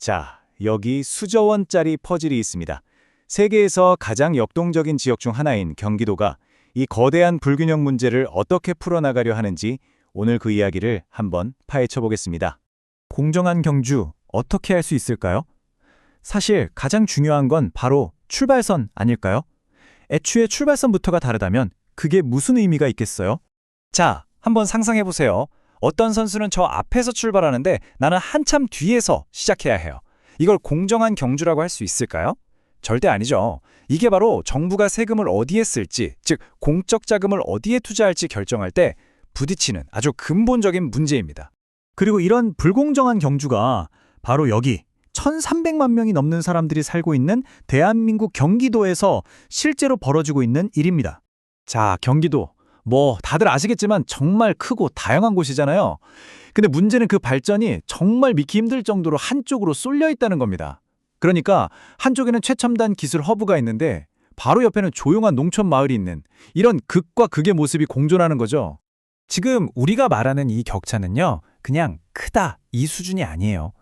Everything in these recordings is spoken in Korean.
자, 여기 수저원짜리 퍼즐이 있습니다. 세계에서 가장 역동적인 지역 중 하나인 경기도가 이 거대한 불균형 문제를 어떻게 풀어나가려 하는지 오늘 그 이야기를 한번 파헤쳐 보겠습니다. 공정한 경주 어떻게 할 수 있을까요? 사실 가장 중요한 건 바로 출발선 아닐까요? 애초에 출발선부터가 다르다면 그게 무슨 의미가 있겠어요? 자, 한번 상상해 보세요. 어떤 선수는 저 앞에서 출발하는데 나는 한참 뒤에서 시작해야 해요. 이걸 공정한 경주라고 할 수 있을까요? 절대 아니죠. 이게 바로 정부가 세금을 어디에 쓸지, 즉 공적 자금을 어디에 투자할지 결정할 때 부딪히는 아주 근본적인 문제입니다. 그리고 이런 불공정한 경주가 바로 여기 1,300만 명이 넘는 사람들이 살고 있는 대한민국 경기도에서 실제로 벌어지고 있는 일입니다. 자, 경기도. 뭐 다들 아시겠지만 정말 크고 다양한 곳이잖아요. 근데 문제는 그 발전이 정말 믿기 힘들 정도로 한쪽으로 쏠려 있다는 겁니다. 그러니까 한쪽에는 최첨단 기술 허브가 있는데 바로 옆에는 조용한 농촌 마을이 있는 이런 극과 극의 모습이 공존하는 거죠. 지금 우리가 말하는 이 격차는요. 그냥 크다 이 수준이 아니에요.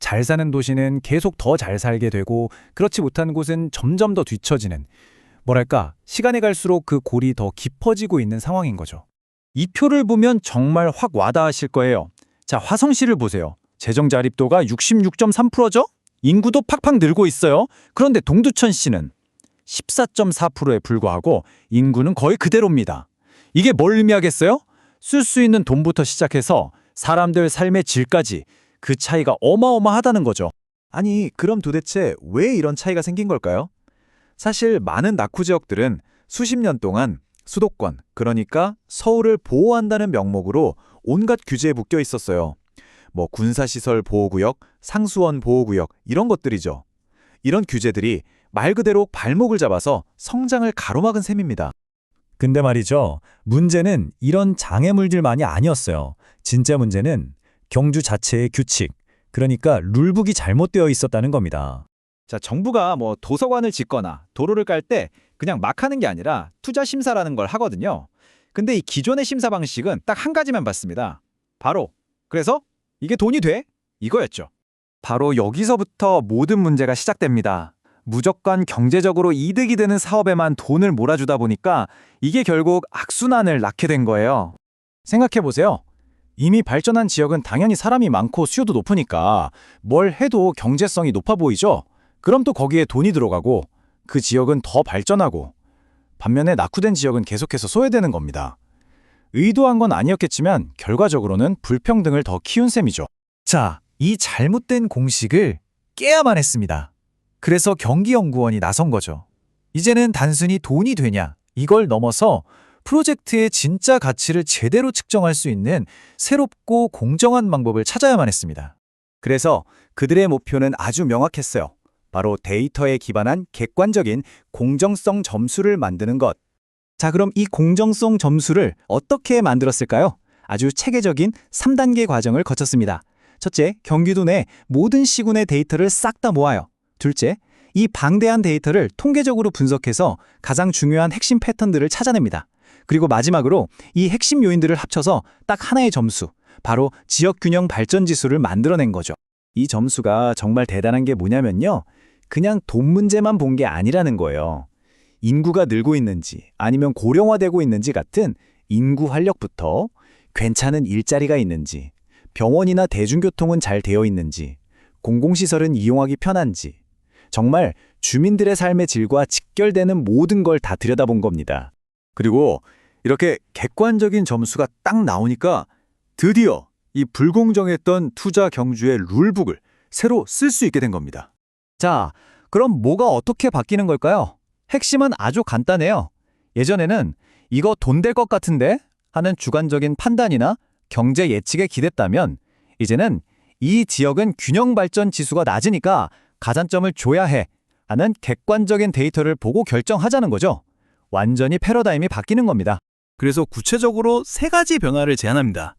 잘 사는 도시는 계속 더 잘 살게 되고 그렇지 못한 곳은 점점 더 뒤처지는 뭐랄까 시간이 갈수록 그 골이 더 깊어지고 있는 상황인 거죠. 이 표를 보면 정말 확 와닿으실 거예요. 자, 화성시를 보세요. 재정 자립도가 66.3%죠? 인구도 팍팍 늘고 있어요. 그런데 동두천시는 14.4%에 불과하고 인구는 거의 그대로입니다. 이게 뭘 의미하겠어요? 쓸 수 있는 돈부터 시작해서 사람들 삶의 질까지 그 차이가 어마어마하다는 거죠. 아니, 그럼 도대체 왜 이런 차이가 생긴 걸까요? 사실 많은 낙후 지역들은 수십 년 동안 수도권, 그러니까 서울을 보호한다는 명목으로 온갖 규제에 묶여 있었어요. 뭐 군사시설 보호구역, 상수원 보호구역 이런 것들이죠. 이런 규제들이 말 그대로 발목을 잡아서 성장을 가로막은 셈입니다. 근데 말이죠. 문제는 이런 장애물들만이 아니었어요. 진짜 문제는 경주 자체의 규칙, 그러니까 룰북이 잘못되어 있었다는 겁니다. 자, 정부가 뭐 도서관을 짓거나 도로를 깔 때 그냥 막 하는 게 아니라 투자 심사라는 걸 하거든요. 근데 이 기존의 심사 방식은 딱 한 가지만 봤습니다. 바로 그래서 이게 돈이 돼? 이거였죠. 바로 여기서부터 모든 문제가 시작됩니다. 무조건 경제적으로 이득이 되는 사업에만 돈을 몰아주다 보니까 이게 결국 악순환을 낳게 된 거예요. 생각해 보세요. 이미 발전한 지역은 당연히 사람이 많고 수요도 높으니까 뭘 해도 경제성이 높아 보이죠? 그럼 또 거기에 돈이 들어가고 그 지역은 더 발전하고 반면에 낙후된 지역은 계속해서 소외되는 겁니다. 의도한 건 아니었겠지만 결과적으로는 불평등을 더 키운 셈이죠. 자, 이 잘못된 공식을 깨야만 했습니다. 그래서 경기연구원이 나선 거죠. 이제는 단순히 돈이 되냐 이걸 넘어서 프로젝트의 진짜 가치를 제대로 측정할 수 있는 새롭고 공정한 방법을 찾아야만 했습니다. 그래서 그들의 목표는 아주 명확했어요. 바로 데이터에 기반한 객관적인 공정성 점수를 만드는 것. 자, 그럼 이 공정성 점수를 어떻게 만들었을까요? 아주 체계적인 3단계 과정을 거쳤습니다. 첫째, 경기도 내 모든 시군의 데이터를 싹 다 모아요. 둘째, 이 방대한 데이터를 통계적으로 분석해서 가장 중요한 핵심 패턴들을 찾아냅니다. 그리고 마지막으로 이 핵심 요인들을 합쳐서 딱 하나의 점수, 바로 지역 균형 발전 지수를 만들어낸 거죠. 이 점수가 정말 대단한 게 뭐냐면요. 그냥 돈 문제만 본 게 아니라는 거예요. 인구가 늘고 있는지 아니면 고령화되고 있는지 같은 인구 활력부터 괜찮은 일자리가 있는지 병원이나 대중교통은 잘 되어 있는지 공공시설은 이용하기 편한지 정말 주민들의 삶의 질과 직결되는 모든 걸 다 들여다본 겁니다. 그리고 이렇게 객관적인 점수가 딱 나오니까 드디어 이 불공정했던 투자 경주의 룰북을 새로 쓸 수 있게 된 겁니다. 자, 그럼 뭐가 어떻게 바뀌는 걸까요? 핵심은 아주 간단해요. 예전에는 이거 돈 될 것 같은데 하는 주관적인 판단이나 경제 예측에 기댔다면 이제는 이 지역은 균형 발전 지수가 낮으니까 가산점을 줘야 해 하는 객관적인 데이터를 보고 결정하자는 거죠. 완전히 패러다임이 바뀌는 겁니다. 그래서 구체적으로 세 가지 변화를 제안합니다.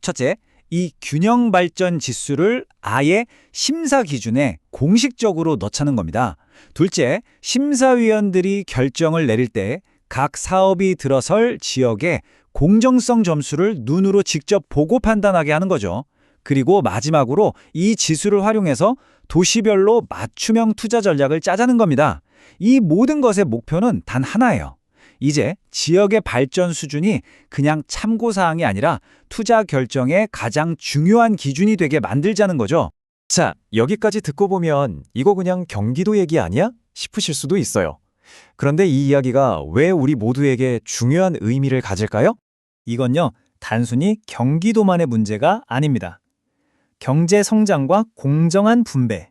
첫째, 이 균형 발전 지수를 아예 심사 기준에 공식적으로 넣자는 겁니다. 둘째, 심사위원들이 결정을 내릴 때 각 사업이 들어설 지역의 공정성 점수를 눈으로 직접 보고 판단하게 하는 거죠. 그리고 마지막으로 이 지수를 활용해서 도시별로 맞춤형 투자 전략을 짜자는 겁니다. 이 모든 것의 목표는 단 하나예요. 이제 지역의 발전 수준이 그냥 참고 사항이 아니라 투자 결정의 가장 중요한 기준이 되게 만들자는 거죠. 자, 여기까지 듣고 보면 이거 그냥 경기도 얘기 아니야? 싶으실 수도 있어요. 그런데 이 이야기가 왜 우리 모두에게 중요한 의미를 가질까요? 이건요, 단순히 경기도만의 문제가 아닙니다. 경제 성장과 공정한 분배.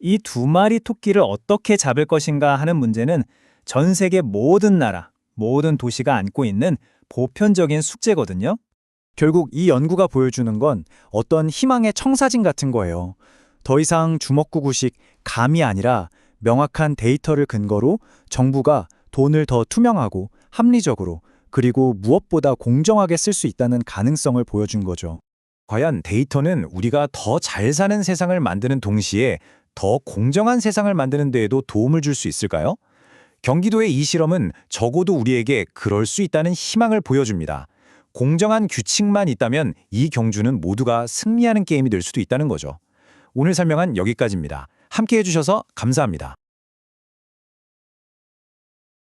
이 두 마리 토끼를 어떻게 잡을 것인가 하는 문제는 전 세계 모든 나라, 모든 도시가 안고 있는 보편적인 숙제거든요. 결국 이 연구가 보여주는 건 어떤 희망의 청사진 같은 거예요. 더 이상 주먹구구식 감이 아니라 명확한 데이터를 근거로 정부가 돈을 더 투명하고 합리적으로 그리고 무엇보다 공정하게 쓸 수 있다는 가능성을 보여준 거죠. 과연 데이터는 우리가 더 잘 사는 세상을 만드는 동시에 더 공정한 세상을 만드는 데에도 도움을 줄 수 있을까요? 경기도의 이 실험은 적어도 우리에게 그럴 수 있다는 희망을 보여줍니다. 공정한 규칙만 있다면 이 경주는 모두가 승리하는 게임이 될 수도 있다는 거죠. 오늘 설명은 여기까지입니다. 함께 해주셔서 감사합니다.